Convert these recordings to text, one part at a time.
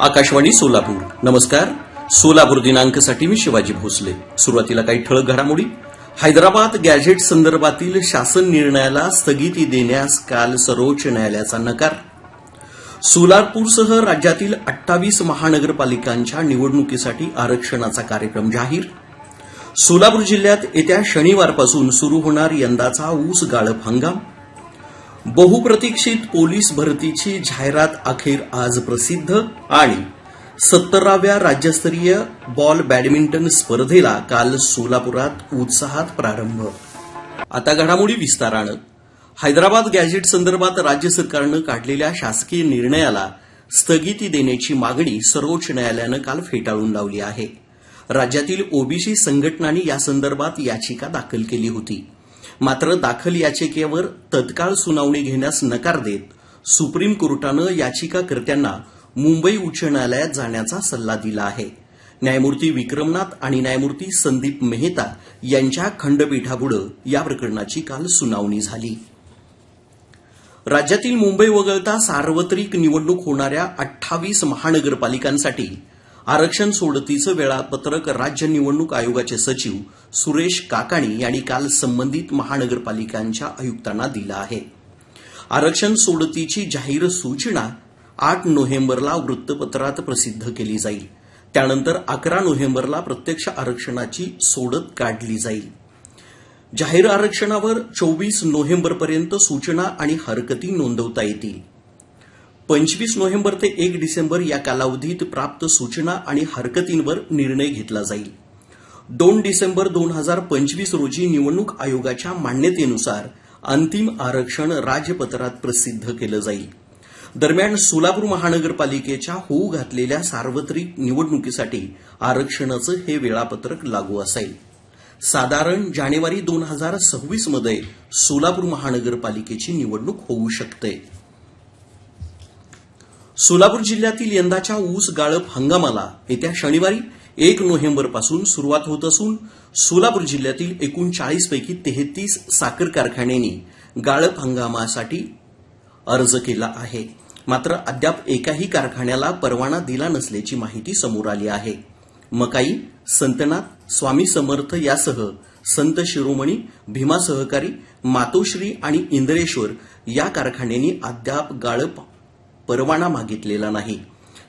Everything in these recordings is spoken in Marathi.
आकाशवाणी सोलापूर. नमस्कार. सोलापूर दिनांकसाठी मी शिवाजी भोसले. सुरुवातीला काही ठळक घडामोडी. हैदराबाद गॅझेट संदर्भातील शासन निर्णयाला स्थगिती देण्यास काल सर्वोच्च न्यायालयाचा नकार. सोलापूरसह राज्यातील अठ्ठावीस महानगरपालिकांच्या निवडणुकीसाठी आरक्षणाचा कार्यक्रम जाहीर. सोलापूर जिल्ह्यात येत्या शनिवारपासून सुरू होणार यंदाचा ऊस गाळप हंगाम. बहुप्रतीक्षित पोलीस भरतीची जाहिरात अखेर आज प्रसिद्ध आणि सत्तराव्या राज्यस्तरीय बॉल बॅडमिंटन स्पर्धेला काल सोलापुरात उत्साहात प्रारंभ. आता घडामोडी विस्तारानं. हैदराबाद गॅझेट संदर्भात राज्य सरकारनं काढलेल्या शासकीय निर्णयाला स्थगिती देण्याची मागणी सर्वोच्च न्यायालयानं काल फेटाळून लावली आहे. राज्यातील ओबीसी संघटनांनी यासंदर्भात याचिका दाखल केली होती. मात्र दाखल याचिकेवर तत्काळ सुनावणी घेण्यास नकार देत सुप्रीम कोर्टानं याचिकाकर्त्यांना मुंबई उच्च न्यायालयात जाण्याचा सल्ला दिला आहे. न्यायमूर्ती विक्रमनाथ आणि न्यायमूर्ती संदीप मेहता यांच्या खंडपीठापुढं या प्रकरणाची काल सुनावणी झाली. राज्यातील मुंबई वगळता सार्वत्रिक निवडणूक होणाऱ्या अठ्ठावीस महानगरपालिकांसाठी आरक्षण सोडतीचं वेळापत्रक राज्य निवडणूक आयोगाचे सचिव सुरेश काकाणी यांनी काल संबंधित महानगरपालिकांच्या आयुक्तांना दिलं आहे. आरक्षण सोडतीची जाहीर सूचना आठ नोव्हेंबरला वृत्तपत्रात प्रसिद्ध केली जाईल. त्यानंतर अकरा नोव्हेंबरला प्रत्यक्ष आरक्षणाची सोडत काढली जाईल. जाहीर आरक्षणावर चोवीस नोव्हेंबरपर्यंत सूचना आणि हरकती नोंदवता येतील. पंचवीस नोव्हेंबर ते एक डिसेंबर या कालावधीत प्राप्त सूचना आणि हरकतींवर निर्णय घेतला जाईल. दोन डिसेंबर दोन हजार पंचवीस रोजी निवडणूक आयोगाच्या मान्यतेनुसार अंतिम आरक्षण राजपत्रात प्रसिद्ध केलं जाईल. दरम्यान सोलापूर महानगरपालिकेच्या होऊ घातलेल्या सार्वत्रिक निवडणुकीसाठी आरक्षणाचं हे वेळापत्रक लागू असेल. साधारण जानेवारी दोन हजार सव्वीसमध्ये सोलापूर महानगरपालिकेची निवडणूक होऊ शकते. सोलापूर जिल्ह्यातील यंदाच्या ऊस गाळप हंगामाला येत्या शनिवारी एक नोव्हेंबरपासून सुरुवात होत असून सोलापूर जिल्ह्यातील एकूण चाळीसपैकी तेहतीस साखर कारखान्यांनी गाळप हंगामासाठी अर्ज केला आहे. मात्र अद्याप एकाही कारखान्याला परवाना दिला नसल्याची माहिती समोर आली आहे. मकाई संतनाथ स्वामी समर्थ यासह संत शिरोमणी भीमा सहकारी मातोश्री आणि इंद्रेश्वर या कारखान्यांनी अद्याप गाळप परवाना मागितलेला नाही.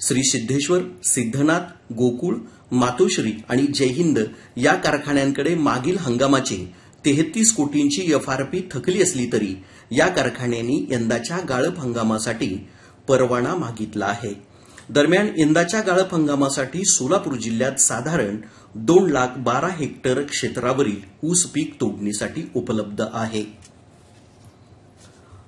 श्री सिद्धेश्वर सिद्धनाथ गोकुळ मातोश्री आणि जयहिंद या कारखान्यांकडे मागील हंगामाची तेहतीस कोटींची एफआरपी थकली असली तरी या कारखान्यांनी यंदाच्या गाळप हंगामासाठी परवाना मागितला आहे. दरम्यान यंदाच्या गाळप हंगामासाठी सोलापूर जिल्ह्यात साधारण दोन लाख बारा हेक्टर क्षेत्रावरील ऊस पीक तोडणीसाठी उपलब्ध आहे.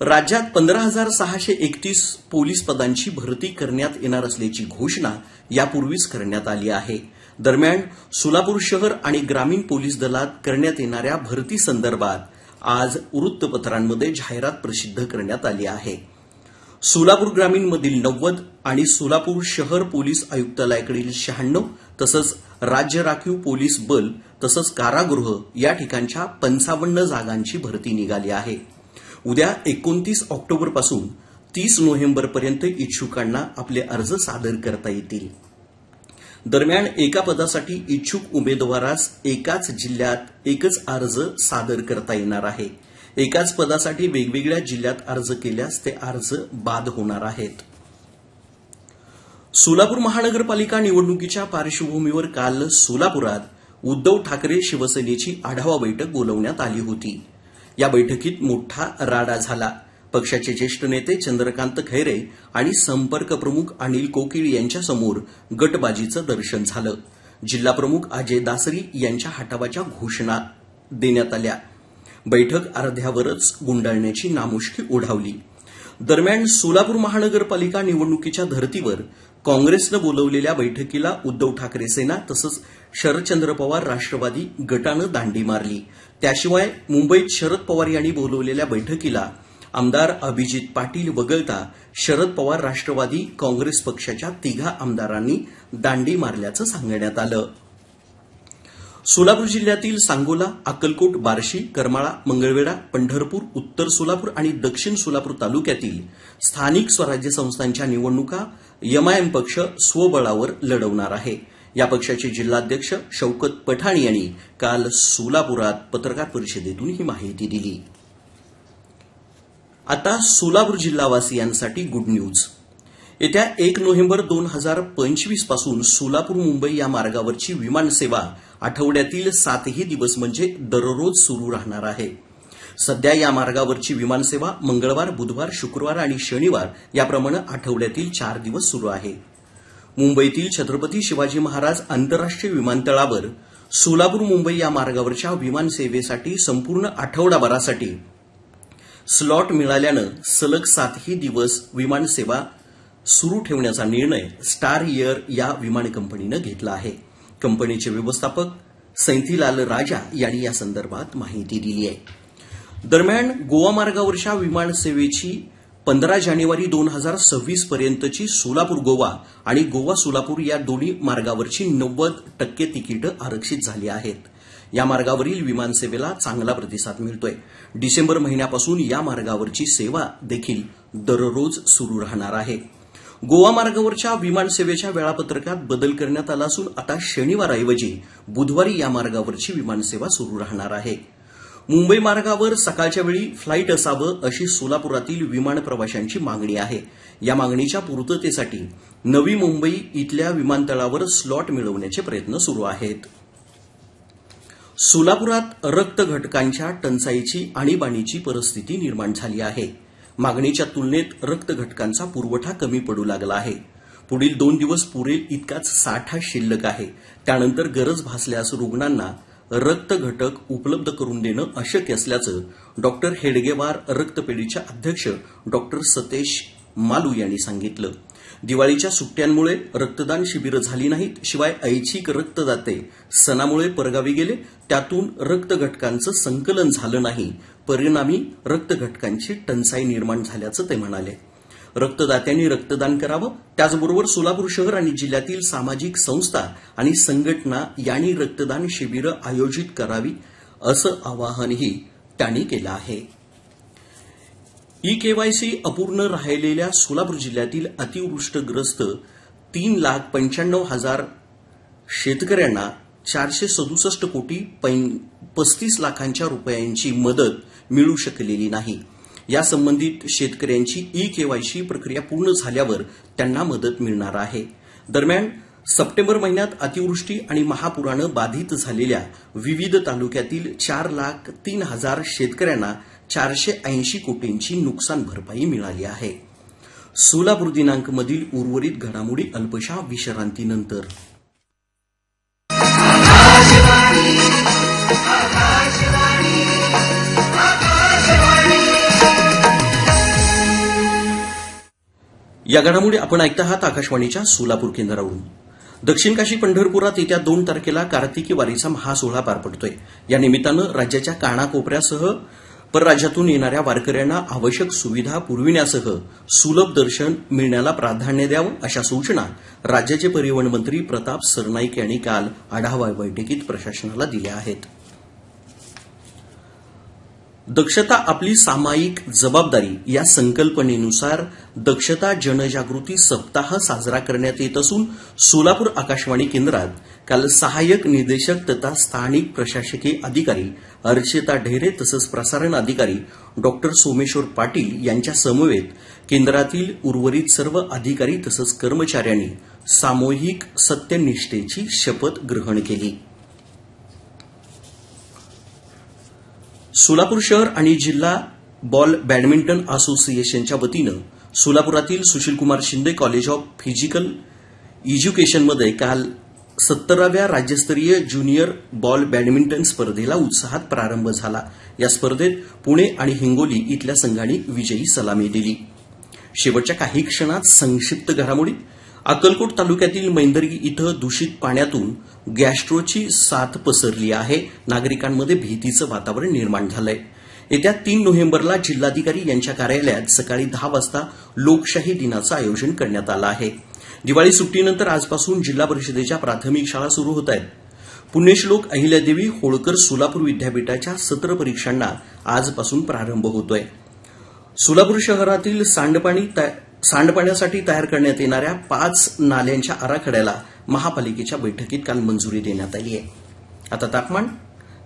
राज्यात पंधरा हजार सहाशे एकतीस पोलीस पदांची भरती करण्यात येणार असल्याची घोषणा यापूर्वीच करण्यात आली आहे. दरम्यान सोलापूर शहर आणि ग्रामीण पोलीस दलात करण्यात येणाऱ्या भरती संदर्भात आज वृत्तपत्रांमध्ये जाहिरात प्रसिद्ध करण्यात आली आहे. सोलापूर ग्रामीणमधील नव्वद आणि सोलापूर शहर पोलीस आयुक्तालयाकडील शहाण्णव तसंच राज्य राखीव पोलीस बल तसंच कारागृह या ठिकाणच्या पंचावन्न जागांची भरती निघाली आहे. उद्या एकोणतीस ऑक्टोबरपासून तीस नोव्हेंबरपर्यंत इच्छुकांना आपले अर्ज सादर करता येतील. दरम्यान एका पदासाठी इच्छुक उमेदवारास एकाच जिल्ह्यात एकच अर्ज सादर करता येणार आहे. एकाच पदासाठी वेगवेगळ्या जिल्ह्यात अर्ज केल्यास ते अर्ज बाद होणार आहेत. सोलापूर महानगरपालिका निवडणुकीच्या पार्श्वभूमीवर काल सोलापुरात उद्धव ठाकरे शिवसेनेची आढावा बैठक बोलवण्यात आली होती. या बैठकीत मोठा राडा झाला. पक्षाचे ज्येष्ठ नेते चंद्रकांत खैरे आणि संपर्क प्रमुख अनिल कोकिळ यांच्यासमोर गटबाजीचं दर्शन झालं. जिल्हाप्रमुख अजय दासरी यांच्या हटावाच्या घोषणा देण्यात आल्या. बैठक अर्ध्यावरच गुंडाळण्याची नामुष्की ओढावली. दरम्यान सोलापूर महानगरपालिका निवडणुकीच्या धर्तीवर काँग्रेसनं बोलवलेल्या बैठकीला उद्धव ठाकरे सेना तसंच शरदचंद्र पवार राष्ट्रवादी गटानं दांडी मारली. त्याशिवाय मुंबईत शरद पवार यांनी बोलवलेल्या बैठकीला आमदार अभिजित पाटील वगळता शरद पवार राष्ट्रवादी काँग्रेस पक्षाच्या तिघा आमदारांनी दांडी मारल्याचं सांगण्यात आलं. सोलापूर जिल्ह्यातील सांगोला अक्कलकोट बार्शी करमाळा मंगळवेढा पंढरपूर उत्तर सोलापूर आणि दक्षिण सोलापूर तालुक्यातील स्थानिक स्वराज्य संस्थांच्या निवडणुका एमआयएम पक्ष स्वबळावर लढवणार आहे. या पक्षाचे जिल्हाध्यक्ष शौकत पठाण यांनी काल सोलापुरात पत्रकार परिषदेतून ही माहिती दिली. आता सोलापूर जिल्हावासियांसाठी गुड न्यूज येत्या एक नोव्हेंबर दोन हजार पंचवीसपासून सोलापूर मुंबई या मार्गावरची विमानसेवा आठवड्यातील सातही दिवस म्हणजे दररोज सुरू राहणार आहे. सध्या या मार्गावरची विमानसेवा मंगळवार बुधवार शुक्रवार आणि शनिवार याप्रमाणे आठवड्यातील चार दिवस सुरू आहे. मुंबईतील छत्रपती शिवाजी महाराज आंतरराष्ट्रीय विमानतळावर सोलापूर मुंबई या मार्गावरच्या विमानसेवेसाठी संपूर्ण आठवडाभरासाठी स्लॉट मिळाल्यानं सलग सातही दिवस विमानसेवा सुरू ठेवण्याचा निर्णय स्टार एअर या विमान कंपनीनं घेतला आहे. कंपनीचे व्यवस्थापक सैंथीलाल राजा यांनी या संदर्भात माहिती दिली आहे. दरम्यान गोवा मार्गावरच्या विमानसेवेची पंधरा जानेवारी दोन हजार सव्वीस पर्यंतची सोलापूर गोवा आणि गोवा सोलापूर या दोन्ही मार्गावरची नव्वद टक्के तिकीटं आरक्षित झाली आहेत. या मार्गावरील विमानसेवेला चांगला प्रतिसाद मिळतोय. डिसेंबर महिन्यापासून या मार्गावरची सेवा देखील दररोज सुरू राहणार आहे. गोवा मार्गावरच्या विमानसेवेच्या वेळापत्रकात बदल करण्यात आला असून आता शनिवारऐवजी बुधवारी या मार्गावरची विमानसेवा सुरू राहणार आहे. मुंबई मार्गावर सकाळच्या वेळी फ्लाईट असावं अशी सोलापुरातील विमान प्रवाशांची मागणी आहे. या मागणीच्या पूर्ततेसाठी नवी मुंबई इथल्या विमानतळावर स्लॉट मिळवण्याचे प्रयत्न सुरू आहेत. सोलापुरात रक्त घटकांच्या टंचाईची आणीबाणीची परिस्थिती निर्माण झाली आहे. मागणीच्या तुलनेत रक्त घटकांचा पुरवठा कमी पडू लागला आहे. पुढील दोन दिवस पुरेल इतकाच साठा शिल्लक आहे. त्यानंतर गरज भासल्यास रुग्णांना रक्त घटक उपलब्ध करून देणं अशक्य असल्याचं डॉक्टर हेडगेवार रक्तपेढीच्या अध्यक्ष डॉक्टर सतेश मालू यांनी सांगितलं. दिवाळीच्या सुट्ट्यांमुळे रक्तदान शिबिरं झाली नाहीत शिवाय ऐच्छिक रक्तदाते सणामुळे परगावी गेले. त्यातून रक्तघटकांचं संकलन झालं नाही. परिणामी रक्तघटकांची टंचाई निर्माण झाल्याचं ते म्हणाले. रक्तदात्यांनी रक्तदान करावं. त्याचबरोबर सोलापूर शहर आणि जिल्ह्यातील सामाजिक संस्था आणि संघटना यांनी रक्तदान शिबिरं आयोजित करावी असं आवाहनही त्यांनी केलं आहे. ई केवायसी अपूर्ण राहिलेल्या सोलापूर जिल्ह्यातील अतिवृष्टग्रस्त तीन लाख पंच्याण्णव हजार शेतकऱ्यांना चारशे सदुसष्ट कोटी पस्तीस लाखांच्या रुपयांची मदत मिळू शकलेली नाही. या संबंधित शेतकऱ्यांची ई केवायसी प्रक्रिया पूर्ण झाल्यावर त्यांना मदत मिळणार आहे. दरम्यान सप्टेंबर महिन्यात अतिवृष्टी आणि महापुरानं बाधित झालेल्या विविध तालुक्यातील चार लाख तीन हजार शेतकऱ्यांना चारशे ऐंशी कोटींची नुकसान भरपाई मिळाली आहे. सोलापूर दिनांकमधील उर्वरित घडामोडी अल्पशा विश्रांतीनंतर. या घडामोडी आपण ऐकत आहात आकाशवाणीच्या सोलापूर केंद्रावरून. दक्षिण काशी पंढरपुरात येत्या दोन तारखेला कार्तिकी वारीचा महासोहळा पार पडतोय. या निमित्तानं राज्याच्या कानाकोपऱ्यासह परराज्यातून येणाऱ्या वारकऱ्यांना आवश्यक सुविधा पुरविण्यासह सुलभ दर्शन मिळण्याला प्राधान्य द्यावं अशा सूचना राज्याचे परिवहन मंत्री प्रताप सरनाईक यांनी काल आढावा बैठकीत प्रशासनाला दिल्या आहेत. दक्षता आपली सामायिक जबाबदारी या संकल्पनेनुसार दक्षता जनजागृती सप्ताह साजरा करण्यात येत असून सोलापूर आकाशवाणी केंद्रात काल सहाय्यक निदेशक तथा स्थानिक प्रशासकीय अधिकारी हर्षिता ढेरे तसंच प्रसारण अधिकारी डॉक्टर सोमेश्वर पाटील यांच्या समवेत केंद्रातील उर्वरित सर्व अधिकारी तसंच कर्मचाऱ्यांनी सामूहिक सत्यनिष्ठेची शपथ ग्रहण केली. सोलापूर शहर आणि जिल्हा बॉल बॅडमिंटन असोसिएशनच्या वतीनं सोलापुरातील Sushilkumar Shinde college of physical एज्युकेशनमध्ये काल सत्तराव्या राज्यस्तरीय ज्युनियर बॉल बॅडमिंटन स्पर्धेला उत्साहात प्रारंभ झाला. या स्पर्धेत पुणे आणि हिंगोली इथल्या संघांनी विजयी सलामी दिली. शेवटच्या काही क्षणात संक्षिप्त घडामोडी. अक्कलकोट तालुक्यातील मैंदर्गी इथं दूषित पाण्यातून गॅस्ट्रोची साथ पसरली आहे. नागरिकांमध्ये भीतीचं वातावरण निर्माण झालंय. येत्या तीन नोव्हेंबरला जिल्हाधिकारी यांच्या कार्यालयात सकाळी दहा वाजता लोकशाही दिनाचं आयोजन करण्यात आलं आहे. दिवाळी सुट्टीनंतर आजपासून जिल्हा परिषदेच्या प्राथमिक शाळा सुरू होत आहेत. पुण्यश्लोक अहिल्यादेवी होळकर सोलापूर विद्यापीठाच्या सत्र परीक्षांना आजपासून प्रारंभ होतोय. सोलापूर शहरातील सांडपाणी तया- सांडपाण्यासाठी तयार करण्यात येणाऱ्या पाच नाल्यांच्या आराखड्याला महापालिकेच्या बैठकीत काल मंजुरी देण्यात आली आहे. आता तापमान?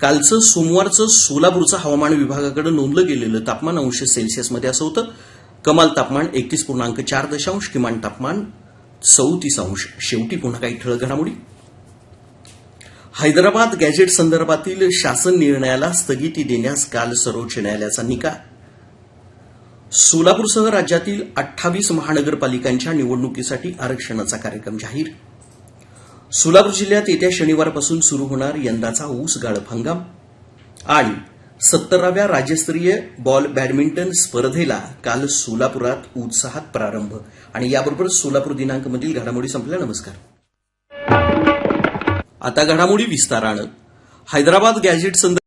कालचं सोमवारचं सोलापूरचं हवामान विभागाकडे नोंदलं गेलेलं तापमान अंश सेल्सिअसमध्ये असं होतं. कमाल तापमान एकतीस पूर्णांक चार दशांश किमान तापमान चौतीस अंश शेवटी पुन्हा काही ठळक घडामोडी. हैदराबाद गॅजेट संदर्भातील शासन निर्णयाला स्थगिती देण्यास काल सर्वोच्च न्यायालयाचा निकाल. सोलापूरसह राज्यातील अठ्ठावीस महानगरपालिकांच्या निवडणुकीसाठी आरक्षणाचा कार्यक्रम जाहीर. सोलापूर जिल्ह्यात येत्या शनिवारपासून सुरू होणार यंदाचा ऊस गाळप हंगाम आणि सत्तराव्या राज्यस्तरीय बॉल बॅडमिंटन स्पर्धेला काल सोलापुरात उत्साहात प्रारंभ. आणि याबरोबर सोलापूर दिनांकमधील घडामोडी संपल्या. नमस्कार. आता घडामोडी विस्तारानं. हैदराबाद गॅजेट संदर्भात